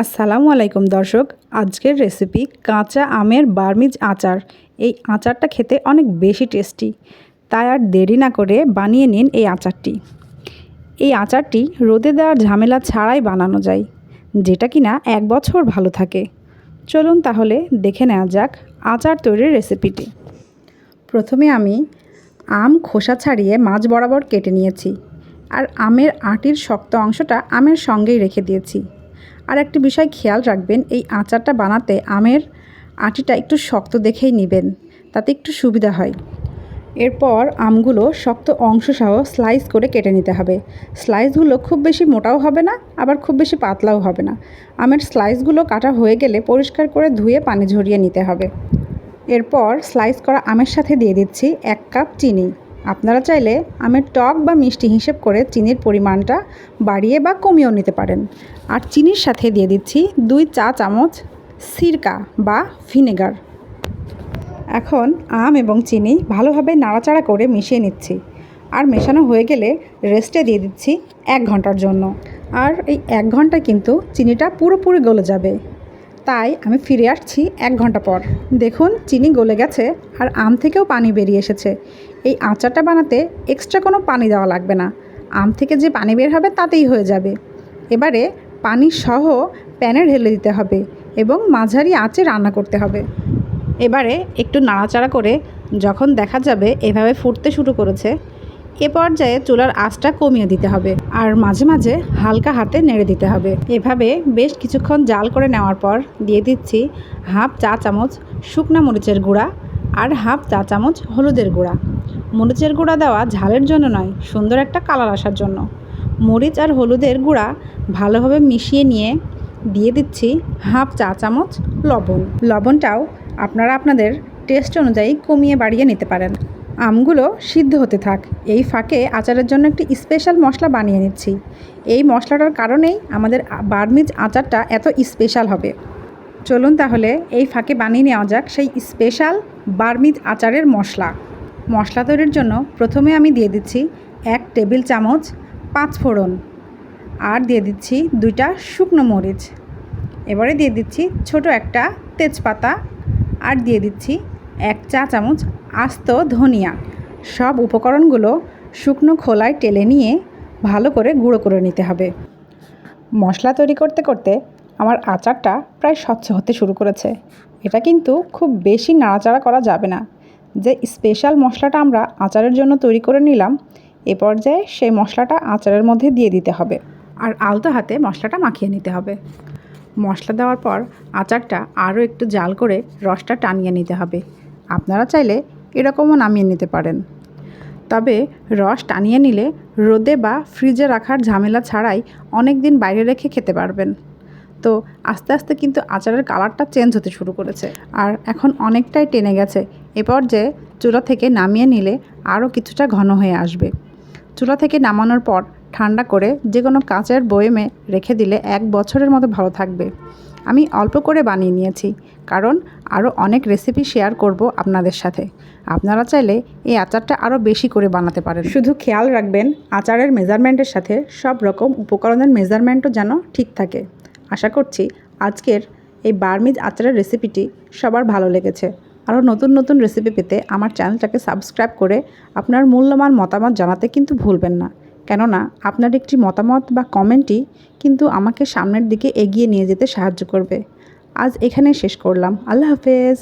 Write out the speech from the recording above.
আসসালামু আলাইকুম দর্শক, আজকের রেসিপি কাঁচা আমের বার্মিজ আচার। এই আচারটা খেতে অনেক বেশি টেস্টি তাই আর দেরি না করে বানিয়ে নিন এই আচারটি। এই আচারটি রোদে দেওয়ার ঝামেলা ছাড়াই বানানো যায়, যেটা কিনা এক বছর ভালো থাকে। চলুন তাহলে দেখে নেওয়া যাক আচার তৈরির রেসিপিটি প্রথমে আমি আম খোসা ছাড়িয়ে মাছ বরাবর কেটে নিয়েছি, আর আমের আটির শক্ত অংশটা আমের সঙ্গেই রেখে দিয়েছি। আর একটি বিষয় খেয়াল রাখবেন, এই আচারটা বানাতে আমের আটিটা একটু শক্ত দেখেই নেবেন, তাতে একটু সুবিধা হয়। এরপর আমগুলো শক্ত অংশ সহ স্লাইস করে কেটে নিতে হবে। স্লাইসগুলো খুব বেশি মোটাও হবে না, আবার খুব বেশি পাতলাও হবে না। আমের স্লাইসগুলো কাটা হয়ে গেলে পরিষ্কার করে ধুয়ে পানি ঝরিয়ে নিতে হবে। এরপর স্লাইস করা আমের সাথে দিয়ে দিচ্ছি এক কাপ চিনি। আপনারা চাইলে আমের টক বা মিষ্টি হিসেব করে চিনির পরিমাণটা বাড়িয়ে বা কমিয়েও নিতে পারেন। আর চিনির সাথে দিয়ে দিচ্ছি দুই চা চামচ সিরকা বা ভিনেগার। এখন আম এবং চিনি ভালোভাবে নাড়াচাড়া করে মিশিয়ে নিচ্ছি। আর মেশানো হয়ে গেলে রেস্টে দিয়ে দিচ্ছি এক ঘণ্টার জন্য। আর এই এক ঘণ্টা কিন্তু চিনিটা পুরোপুরি গলে যাবে। তাই আমি ফিরে আসছি এক ঘণ্টা পর। দেখুন, চিনি গলে গেছে আর আম থেকেও পানি বেরিয়ে এসেছে। এই আচারটা বানাতে এক্সট্রা কোনো পানি দেওয়া লাগবে না। আম থেকে যে পানি বের হবে তাতেই হয়ে যাবে। এবারে পানি সহ প্যানে ঢেলে দিতে হবে এবং মাঝারি আঁচে রান্না করতে হবে। এবারে একটু নাড়াচাড়া করে যখন দেখা যাবে এভাবে ফুটতে শুরু করেছে এ পর্যায়ে চুলার আঁচটা কমিয়ে দিতে হবে আর মাঝে মাঝে হালকা হাতে নেড়ে দিতে হবে। এভাবে বেশ কিছুক্ষণ জাল করে নেওয়ার পর দিয়ে দিচ্ছি হাফ চা চামচ শুকনা মরিচের গুঁড়া আর হাফ চা চামচ হলুদের গুঁড়া। মরিচের গুঁড়া দেওয়া ঝালের জন্য নয়, সুন্দর একটা কালার আসার জন্য। মরিচ আর হলুদের গুঁড়া ভালোভাবে মিশিয়ে নিয়ে দিয়ে দিচ্ছি হাফ চা চামচ লবণ। লবণটাও আপনারা আপনাদের টেস্ট অনুযায়ী কমিয়ে বাড়িয়ে নিতে পারেন। আমগুলো সিদ্ধ হতে থাক। এই ফাঁকে আচারের জন্য একটি স্পেশাল মশলা বানিয়ে নিচ্ছি। এই মশলাটার কারণেই আমাদের বার্মিজ আচারটা এত স্পেশাল হবে। চলুন তাহলে এই ফাঁকে বানিয়ে নেওয়া যাক সেই স্পেশাল বার্মিজ আচারের মশলা। মশলা তৈরির জন্য প্রথমে আমি দিয়ে দিচ্ছি এক টেবিল চামচ পাঁচ ফোড়ন আর দিয়ে দিচ্ছি দুইটা শুকনো মরিচ। এবারে দিয়ে দিচ্ছি ছোট একটা তেজপাতা আর দিয়ে দিচ্ছি এক চা চামচ আস্ত ধনিয়া। সব উপকরণগুলো শুকনো খোলায় টেলে নিয়ে ভালো করে গুঁড়ো করে নিতে হবে। মশলা তৈরি করতে করতে আমার আচারটা প্রায় স্বচ্ছ হতে শুরু করেছে। এটা কিন্তু খুব বেশি নাড়াচাড়া করা যাবে না। যে স্পেশাল মশলাটা আমরা আচারের জন্য তৈরি করে নিলাম, এ পর্যায়ে সেই মশলাটা আচারের মধ্যে দিয়ে দিতে হবে। আর আলতো হাতে মশলাটা মাখিয়ে নিতে হবে। মশলা দেওয়ার পর আচারটা আরও একটু জাল করে রসটা টানিয়ে নিতে হবে। আপনারা চাইলে এরকমও নামিয়ে নিতে পারেন। তবে রস টানিয়ে নিলে রোদে বা ফ্রিজে রাখার ঝামেলা ছাড়াই অনেক দিন বাইরে রেখে খেতে পারবেন। তো আস্তে আস্তে কিন্তু আচারের কালারটা চেঞ্জ হতে শুরু করেছে। আর এখন অনেকটাই টেনে গেছে। এ পর্যায়ে চুলা থেকে নামিয়ে নিলে আরও কিছুটা ঘন হয়ে আসবে। চুলা থেকে নামানোর পর ঠান্ডা করে যে কোনো কাঁচের বয়েমে রেখে দিলে এক বছরের মতো ভালো থাকবে। আমি অল্প করে বানিয়ে নিয়েছি, কারণ আরও অনেক রেসিপি শেয়ার করব আপনাদের সাথে। আপনারা চাইলে এই আচারটা আরও বেশি করে বানাতে পারেন। শুধু খেয়াল রাখবেন, আচারের মেজারমেন্টের সাথে সব রকম উপকরণের মেজারমেন্টও যেন ঠিক থাকে। আশা করছি আজকের এই বার্মিজ আচারের রেসিপিটি সবার ভালো লেগেছে। আরও নতুন নতুন রেসিপি পেতে আমার চ্যানেলটাকে সাবস্ক্রাইব করে আপনার মূল্যবান মতামত জানাতে কিন্তু ভুলবেন না। কেননা আপনার একটি মতামত বা কমেন্টই কিন্তু আমাকে সামনের দিকে এগিয়ে নিয়ে যেতে সাহায্য করবে। আজ এখানে শেষ করলাম। আল্লাহ হাফেজ।